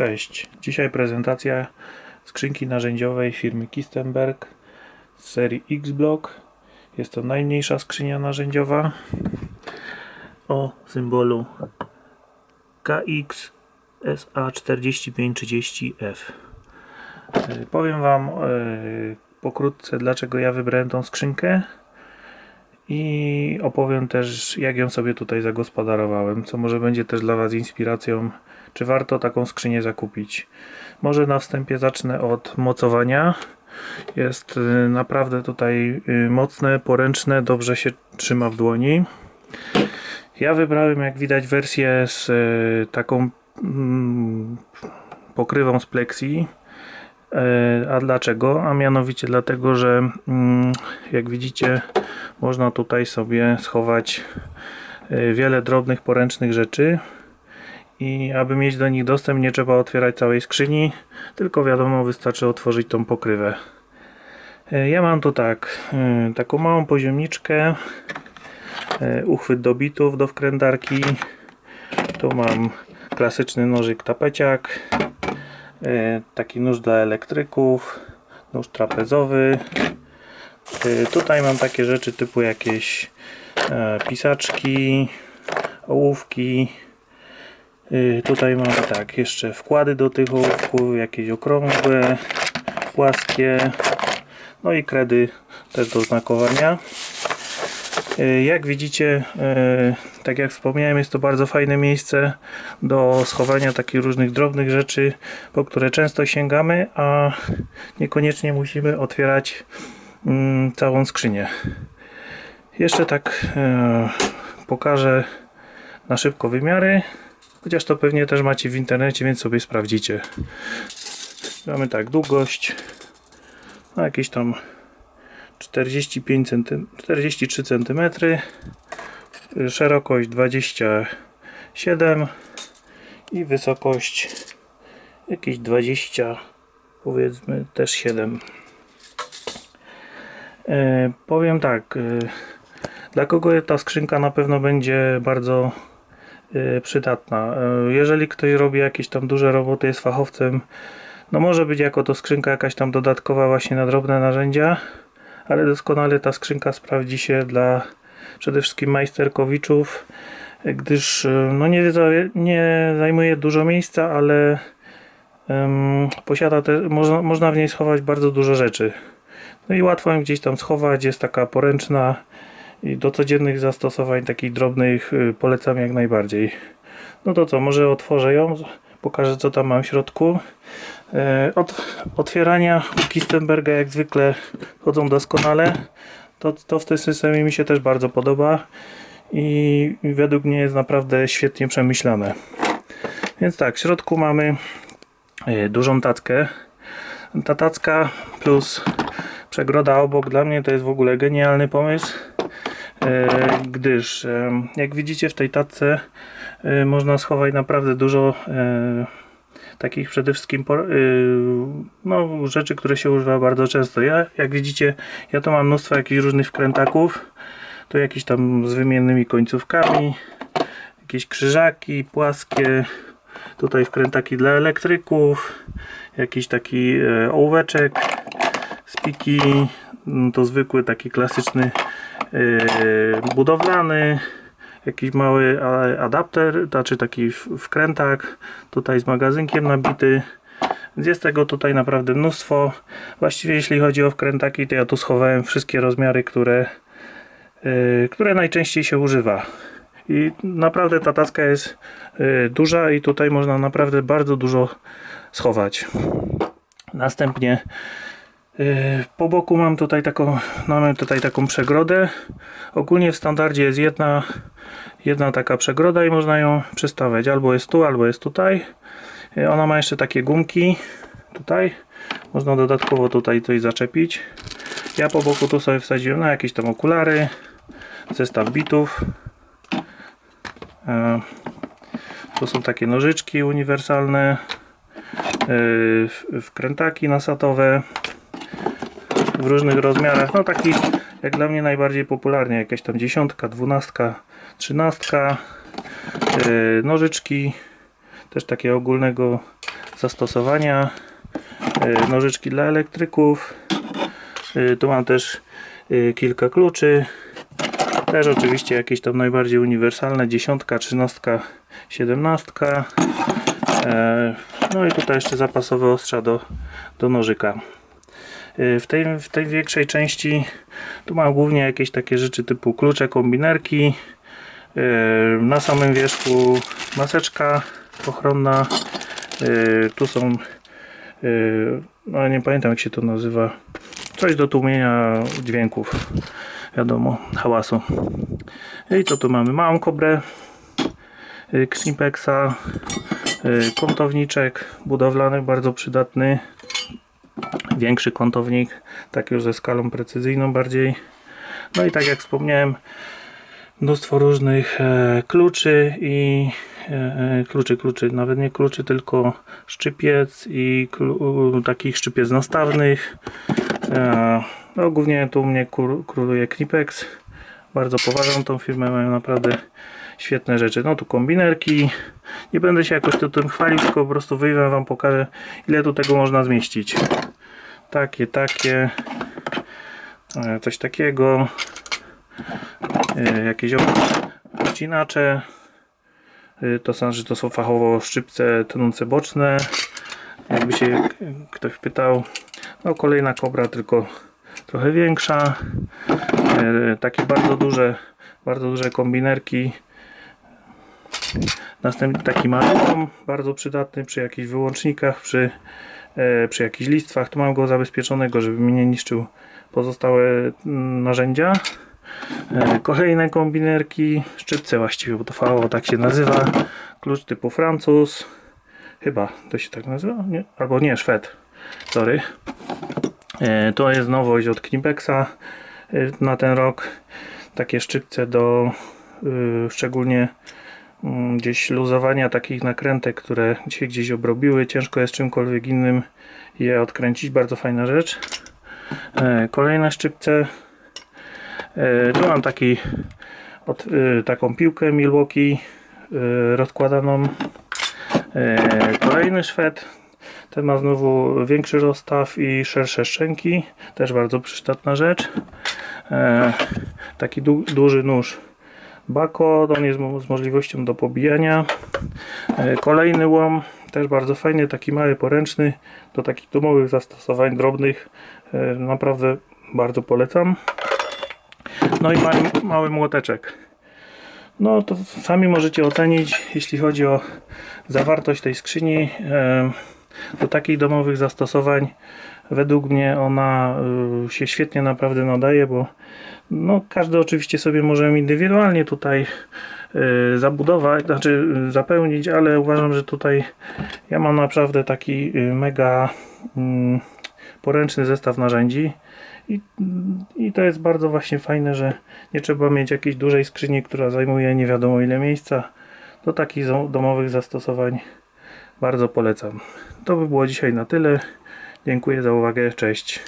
Cześć, dzisiaj prezentacja skrzynki narzędziowej firmy Kistenberg z serii X-Block. Jest to najmniejsza skrzynia narzędziowa o symbolu KX SA4530F. E, Powiem Wam e, pokrótce dlaczego ja wybrałem tą skrzynkę i opowiem też jak ją sobie tutaj zagospodarowałem, co może będzie też dla Was inspiracją, czy warto taką skrzynię zakupić. Może na wstępie zacznę od mocowania. Jest y, naprawdę tutaj y, mocne, poręczne, dobrze się trzyma w dłoni. Ja wybrałem jak widać wersję z y, taką mm, pokrywą z plexi. E, A dlaczego? A mianowicie dlatego, że mm, jak widzicie, można tutaj sobie schować e, wiele drobnych poręcznych rzeczy. I aby mieć do nich dostęp, nie trzeba otwierać całej skrzyni, tylko wiadomo, wystarczy otworzyć tą pokrywę. E, Ja mam tu tak, taką małą poziomniczkę, uchwyt do bitów do wkrętarki. Tu mam klasyczny nożyk tapeciak, taki nóż dla elektryków, nóż trapezowy. E, Tutaj mam takie rzeczy typu jakieś e, pisaczki, ołówki. Tutaj mam tak, jeszcze wkłady do tych ołówków, jakieś okrągłe, płaskie, no i kredy też do znakowania. Y, Jak widzicie, y, tak jak wspomniałem, jest to bardzo fajne miejsce do schowania takich różnych drobnych rzeczy, po które często sięgamy, a niekoniecznie musimy otwierać mm, całą skrzynię. Jeszcze tak e, pokażę na szybko wymiary. Chociaż to pewnie też macie w internecie, więc sobie sprawdzicie. Mamy tak, długość no jakieś tam 45 cm, 43 cm, szerokość 27 i wysokość jakieś 20 powiedzmy też 7. E, powiem tak, e, dla kogo ta skrzynka na pewno będzie bardzo e, przydatna. E, Jeżeli ktoś robi jakieś tam duże roboty, jest fachowcem, no może być jako to skrzynka jakaś tam dodatkowa właśnie na drobne narzędzia, ale doskonale ta skrzynka sprawdzi się dla przede wszystkim majsterkowiczów, gdyż e, no nie, nie zajmuje dużo miejsca, ale em, posiada te, można, można w niej schować bardzo dużo rzeczy. No i łatwo ją gdzieś tam schować, jest taka poręczna i do codziennych zastosowań takich drobnych y, polecam jak najbardziej. No to co, może otworzę ją, pokażę co tam mam w środku. E, Od otwierania Kistenberga jak zwykle chodzą doskonale. To, to w tym systemie mi się też bardzo podoba i według mnie jest naprawdę świetnie przemyślane. Więc tak, w środku mamy e, dużą tackę. Ta tacka plus przegroda obok dla mnie to jest w ogóle genialny pomysł. E, gdyż e, jak widzicie w tej tacce e, można schować naprawdę dużo takich przede wszystkim no, rzeczy, które się używa bardzo często. Ja, jak widzicie, ja tu mam mnóstwo jakichś różnych wkrętaków, tu jakieś tam z wymiennymi końcówkami, jakieś krzyżaki płaskie, tutaj wkrętaki dla elektryków, jakiś taki ołóweczek, spiki, no to zwykły taki klasyczny budowlany, jakiś mały adapter, znaczy taki wkrętak, tutaj z magazynkiem nabity. Jest tego tutaj naprawdę mnóstwo. Właściwie jeśli chodzi o wkrętaki, to ja tu schowałem wszystkie rozmiary, które, e, które najczęściej się używa. I naprawdę ta taska jest e, duża i tutaj można naprawdę bardzo dużo schować. Następnie po boku mam tutaj taką, mamy tutaj taką przegrodę. Ogólnie w standardzie jest jedna, jedna taka przegroda i można ją przestawiać. Albo jest tu, albo jest tutaj. E, Ona ma jeszcze takie gumki tutaj. Można dodatkowo tutaj coś zaczepić. Ja po boku tu sobie wsadziłem na jakieś tam okulary, zestaw bitów. E, To są takie nożyczki uniwersalne, wkrętaki nasatowe w różnych rozmiarach. No taki jak dla mnie najbardziej popularnie, jakaś tam dziesiątka, dwunastka, trzynastka, e, nożyczki, też takie ogólnego zastosowania. E, Nożyczki dla elektryków. E, Tu mam też kilka kluczy. Też oczywiście jakieś tam najbardziej uniwersalne. Dziesiątka, trzynastka, siedemnastka. No i tutaj jeszcze zapasowe ostrza do, do nożyka. E, W tej, w tej większej części tu mam głównie jakieś takie rzeczy typu klucze, kombinerki. E, Na samym wierzchu maseczka ochronna. E, Tu są, no nie pamiętam jak się to nazywa, coś do tłumienia dźwięków, wiadomo, hałasu. I co tu mamy? Małą kobrę, Knipexa, kątowniczek budowlany, bardzo przydatny. Większy kątownik, tak już ze skalą precyzyjną bardziej. No i tak jak wspomniałem, mnóstwo różnych e, kluczy i e, e, kluczy, kluczy, nawet nie kluczy, tylko szczypiec i takich szczypiec nastawnych. No, głównie tu u mnie króluje Knipex. Bardzo poważam tą firmę, mają naprawdę świetne rzeczy. No tu kombinerki. Nie będę się jakoś tu tym chwalił, tylko po prostu wyjdę wam pokażę ile tu tego można zmieścić. Takie, takie. e, Coś takiego e, jakieś odcinacze. E, To że to są fachowo szczypce tonące boczne. Jakby się ktoś pytał. No kolejna kobra, tylko trochę większa. Takie bardzo duże, bardzo duże kombinerki. Następny taki maluchom, bardzo przydatny przy jakichś wyłącznikach, przy, przy jakichś listwach. Tu mam go zabezpieczonego, żeby mi nie niszczył pozostałe mm, narzędzia. E, Kolejne kombinerki, szczypce właściwie, bo to fachowo tak się nazywa. Klucz typu Francuz. Chyba to się tak nazywa? Nie? Albo nie, Szwed. Sorry. E, To jest nowość od Knipexa e, na ten rok. Takie szczypce do y, szczególnie gdzieś luzowania takich nakrętek, które się gdzieś obrobiły. Ciężko jest czymkolwiek innym je odkręcić. Bardzo fajna rzecz. E, Kolejne szczypce. E, Tu mam taki, od, y, taką piłkę Milwaukee rozkładaną. E, Kolejny Szwed. Ten ma znowu większy rozstaw i szersze szczęki. Też bardzo przydatna rzecz. E, Taki du duży nóż Bako, on jest z możliwością do pobijania. E, Kolejny łom, też bardzo fajny, taki mały, poręczny, do takich domowych zastosowań drobnych. E, Naprawdę bardzo polecam. No i mały, mały młoteczek. No to sami możecie ocenić, jeśli chodzi o zawartość tej skrzyni. Do takich domowych zastosowań według mnie ona y, się świetnie naprawdę nadaje, bo no, każdy oczywiście sobie może indywidualnie tutaj y, zabudować, znaczy y, zapełnić, ale uważam, że tutaj ja mam naprawdę taki mega mm, poręczny zestaw narzędzi i, i to jest bardzo właśnie fajne, że nie trzeba mieć jakiejś dużej skrzyni, która zajmuje nie wiadomo ile miejsca. Do takich domowych zastosowań bardzo polecam. To by było dzisiaj na tyle. Dziękuję za uwagę. Cześć.